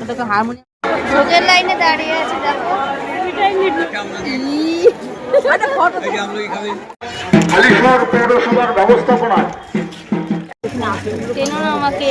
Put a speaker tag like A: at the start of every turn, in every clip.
A: ওটা তো হারমোনিয়াম
B: ভোগের লাইনে দাঁড়িয়ে আছে দেখো।
C: হালিশহর পৌরসভার ব্যবস্থাপনায়।
B: আমাকে।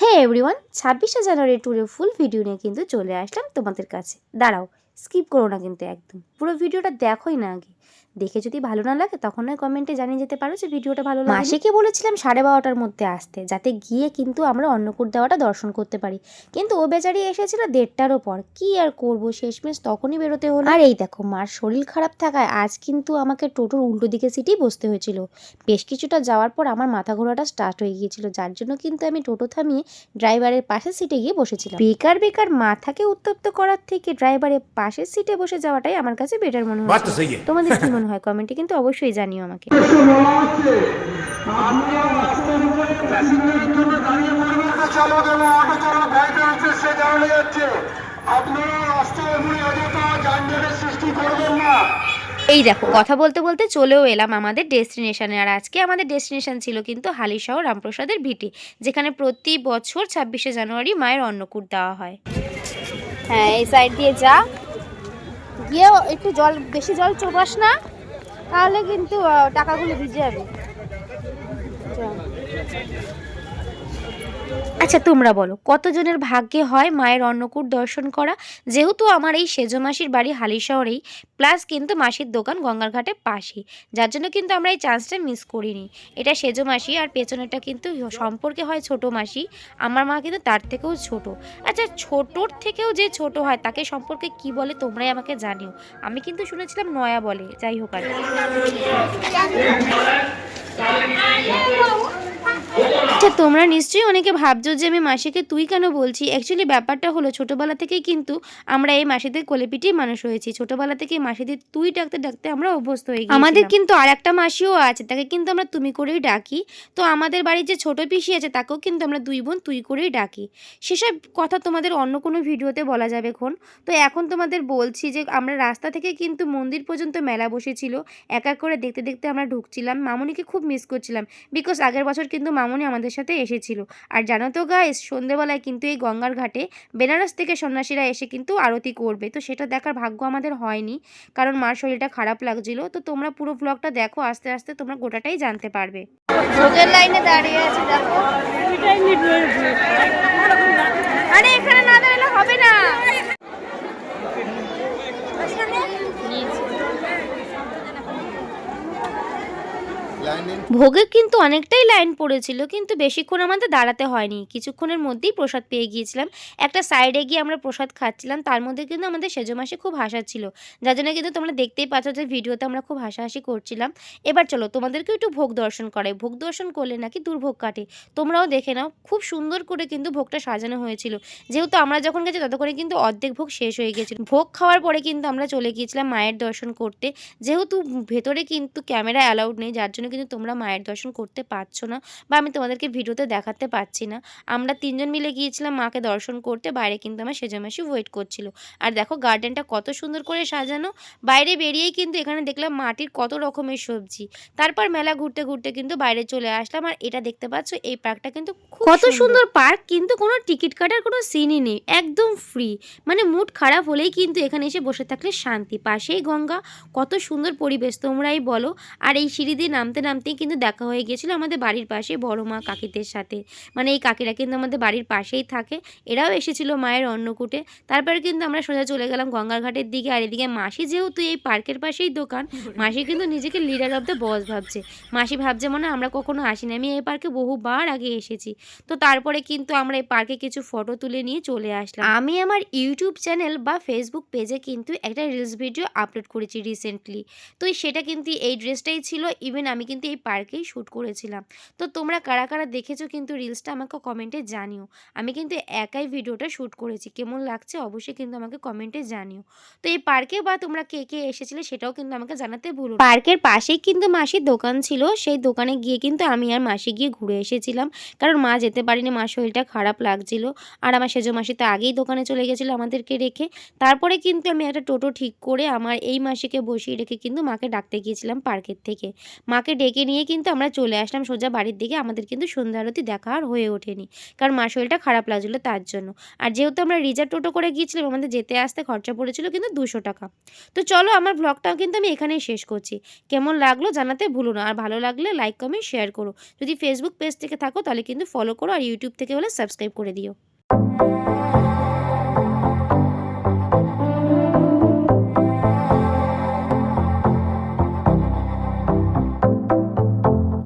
B: হে এভরিওয়ান ছাব্বিশে জানুয়ারি ট্যুরের ফুল ভিডিও নিয়ে কিন্তু চলে আসলাম তোমাদের কাছে। দাঁড়াও স্কিপ করো না কিন্তু একদম। পুরো ভিডিওটা দেখোই না আগে। দেখে যদি ভালো না লাগে তখন নয় কমেন্টে জানিয়ে যেতে পারো যে ভিডিওটা ভালো লাগে মাসিকে বলেছিলাম সাড়ে বারোটার মধ্যে আসতে যাতে গিয়ে কিন্তু আমরা অন্নকূট দেওয়াটা দর্শন করতে পারি। কিন্তু ও বেচারি এসেছিল দেড়টারও পর কি আর করব শেষমেশ তখনই বেরোতে হলো। আর এই দেখো মার শরীর খারাপ থাকায় আজ কিন্তু আমাকে টোটোর উল্টো দিকে সিটেই বসতে হয়েছিল। বেশ কিছুটা যাওয়ার পর আমার মাথা ঘোরাটা স্টার্ট হয়ে গিয়েছিল যার জন্য কিন্তু আমি টোটো থামিয়ে ড্রাইভারের পাশে সিটে গিয়ে বসেছিলাম। বেকার বেকার মাথাকে উত্তপ্ত করার থেকে ড্রাইভারের পাশের সিটে বসে যাওয়াটাই আমার কাছে বেটার মনে হয় তোমাদের কি মনে হয়? কমেন্টে কিন্তু অবশ্যই জানিও আমাকে। এই দেখো কথা বলতে বলতে চলেও এলাম আমাদের ডেস্টিনেশনে। আর আজকে আমাদের ডেস্টিনেশন ছিল কিন্তু হালিশহ রামপ্রসাদের ভিটে যেখানে প্রতি বছর ছাব্বিশে জানুয়ারি মায়ের অন্নকূট দেওয়া হয়। হ্যাঁ এই সাইড দিয়ে যা। গিয়ে একটু জল বেশি জল চোবাস না তাহলে কিন্তু টাকাগুলো ভিজে যাবে। আচ্ছা তোমরা বলো, কতজনের ভাগ্যে হয় মায়ের অন্নকূট দর্শন করা? যেহেতু আমার এই সেজো মাসির বাড়ি হালি শহরেই, প্লাস কিন্তু মাসির দোকান গঙ্গার ঘাটে পাশেই, যার জন্য কিন্তু আমরা এই চান্সটা মিস করিনি। এটা সেজো মাসি আর পেছনেরটা কিন্তু সম্পর্কে হয় ছোট মাসি, আমার মা কিন্তু তার থেকেও ছোট। আচ্ছা ছোটোর থেকেও যে ছোট হয়, তাকে সম্পর্কে কি বলে তোমরাই আমাকে জানিও। আমি কিন্তু শুনেছিলাম নয়া বলে, যাই হোক আর। আচ্ছা তোমরা নিশ্চয়ই অনেকে ভাবছ যে আমি মাসিকে তুই কেন বলছি? অ্যাকচুয়ালি ব্যাপারটা হলো, ছোটবেলা থেকেই কিন্তু আমরা এই মাসিদের কোলে পিটিয়ে মানুষ হয়েছি। ছোটবেলা থেকে মাসিদের তুই ডাকতে ডাকতে আমরা অভ্যস্ত হয়ে গেছি আমাদের কিন্তু আর একটা মাসিও আছে, তাকে কিন্তু আমরা তুমি করেই ডাকি। তো আমাদের বাড়ির যে ছোট পিসি আছে, তাকেও কিন্তু আমরা দুই বোন তুই করেই ডাকি। সেসব কথা তোমাদের অন্য কোনো ভিডিওতে বলা যাবে খন তো এখন তোমাদের বলছি যে, আমরা রাস্তা থেকে কিন্তু মন্দির পর্যন্ত মেলা বসেছিল। এক এক করে দেখতে দেখতে আমরা ঢুকছিলাম। মামুনিকে খুব মিস করছিলাম। বিকজ আগের বছর কিন্তু মামুনি আমাদের সাথে এসেছিল। আর জানো তো গাইস সন্ধেবেলায় কিন্তু এই গঙ্গার ঘাটে বেনারস থেকে সন্ন্যাসীরা এসে কিন্তু আরতি করবে। তো সেটা দেখার ভাগ্য আমাদের হয়নি কারণ মার শরীরটা খারাপ লাগছিল। তো তোমরা পুরো ব্লগটা দেখো আস্তে আস্তে তোমরা গোটাটাই জানতে পারবে। ভোগের লাইনে দাঁড়িয়ে আছে দেখো। আরে এখানে না দাঁড়ালে হবে না। ভোগে কিন্তু অনেকটাই লাইন পড়েছিল, কিন্তু বেশিক্ষণ আমাদের দাঁড়াতে হয়নি। কিছুক্ষণের মধ্যেই প্রসাদ পেয়ে গিয়েছিলাম। একটা সাইডে গিয়ে আমরা প্রসাদ খাচ্ছিলাম, তার মধ্যে কিন্তু আমাদের সেজো মাসে খুব ছিল যার জন্য কিন্তু তোমরা দেখতেই পাচ্ছ যে ভিডিওতে আমরা খুব হাসাহাসি করছিলাম। এবার চলো তোমাদেরকে একটু ভোগ দর্শন করাই। ভোগ দর্শন করলে নাকি দুর্ভোগ কাটে। তোমরাও দেখে নাও, খুব সুন্দর করে কিন্তু ভোগটা সাজানো হয়েছিল। যেহেতু আমরা যখন গেছি, ততক্ষণে কিন্তু অর্ধেক ভোগ শেষ হয়ে গেছিল ভোগ খাওয়ার পরে কিন্তু আমরা চলে গিয়েছিলাম মায়ের দর্শন করতে। যেহেতু ভেতরে কিন্তু ক্যামেরা অ্যালাউড নেই, যার জন্য কিন্তু তোমরা মায়ের দর্শন করতে পারছ না বা আমি তোমাদেরকে ভিডিওতে দেখাতে পারছি না। আমরা তিনজন মিলে গিয়েছিলাম মাকে দর্শন করতে বাইরে কিন্তু আমার সেজামাসি ওয়েট করছিল। আর দেখো গার্ডেনটা কত সুন্দর করে সাজানো বাইরে বেরিয়েই কিন্তু এখানে দেখলাম মাটির কত রকমের সবজি। তারপর মেলা ঘুরতে ঘুরতে কিন্তু বাইরে চলে আসলাম আর এটা দেখতে পাচ্ছ এই পার্কটা কিন্তু কত সুন্দর। পার্ক কিন্তু কোনো টিকিট কাটার কোনো সিনই নেই একদম ফ্রি মানে মুড খারাপ হলেই কিন্তু এখানে এসে বসে থাকলে শান্তি। পাশেই গঙ্গা কত সুন্দর পরিবেশ তোমরাই বলো। আর এই সিঁড়ি দিয়ে নামতে নামতেই কিন্তু দেখা হয়ে গিয়েছিল আমাদের বাড়ির পাশে বড় মা কাকিদের সাথে। মানে এই কাকিরা কিন্তু আমাদের বাড়ির পাশেই থাকে। এরাও এসেছিল মায়ের অন্নকূটে। তারপরে কিন্তু আমরা সোজা চলে গেলাম গঙ্গার ঘাটের দিকে। আর এদিকে মাসি যেহেতু এই পার্কের পাশেই দোকান, মাসি কিন্তু নিজেকে লিডার অফ দ্য বস ভাবছে। মাসি ভাবছে মনে আমরা কখনো আসিনি। আমি এই পার্কে বহুবার আগে এসেছি। তো তারপরে কিন্তু আমরা এই পার্কে কিছু ফটো তুলে নিয়ে চলে আসলাম। আমি আমার ইউটিউব চ্যানেল বা ফেসবুক পেজে কিন্তু একটা রিলস ভিডিও আপলোড করেছি রিসেন্টলি তো সেটা কিন্তু এই ড্রেসটাই ছিল। ইভেন আমি কিন্তু এই পার্কেই শ্যুট করেছিলাম। তো তোমরা কারা কারা দেখেছ কিন্তু রিলসটা আমাকে কমেন্টে জানিও। আমি কিন্তু একাই ভিডিওটা শ্যুট করেছি। কেমন লাগছে অবশ্যই কিন্তু আমাকে কমেন্টে জানিও। তো এই পার্কে বা তোমরা কে কে এসেছিলে সেটাও কিন্তু আমাকে জানাতে ভুলো পার্কের পাশেই কিন্তু মাসির দোকান ছিল। সেই দোকানে গিয়ে কিন্তু আমি আর মাসি গিয়ে ঘুরে এসেছিলাম। কারণ মা যেতে পারিনি মা শরীরটা খারাপ লাগছিল। আর আমার সেজো মাসি তো আগেই দোকানে চলে গেছিল আমাদেরকে রেখে। তারপরে কিন্তু আমি একটা টোটো ঠিক করে আমার এই মাসিকে বসিয়ে রেখে কিন্তু মাকে ডাকতে গিয়েছিলাম পার্কের থেকে। মাকে ডেকে ডেকে নিয়ে কিন্তু আমরা চলে আসলাম সোজা বাড়ির দিকে। আমাদের কিন্তু সন্ধ্যা আরতি দেখা আর হয়ে ওঠেনি। কারণ মার শরীরটা খারাপ লাগছিল তার জন্য। আর যেহেতু আমরা রিজার্ভ টোটো করে গিয়েছিলাম, আমাদের যেতে আসতে খরচা পড়েছিল কিন্তু দুশো টাকা। তো চলো আমার ব্লগটাও কিন্তু আমি এখানেই শেষ করছি। কেমন লাগল জানাতে ভুলো না। আর ভালো লাগলে লাইক কমেন্ট শেয়ার করো। যদি ফেসবুক পেজ থেকে থাকো তাহলে কিন্তু ফলো করো আর ইউটিউব থেকে হলে সাবস্ক্রাইব করে দিও।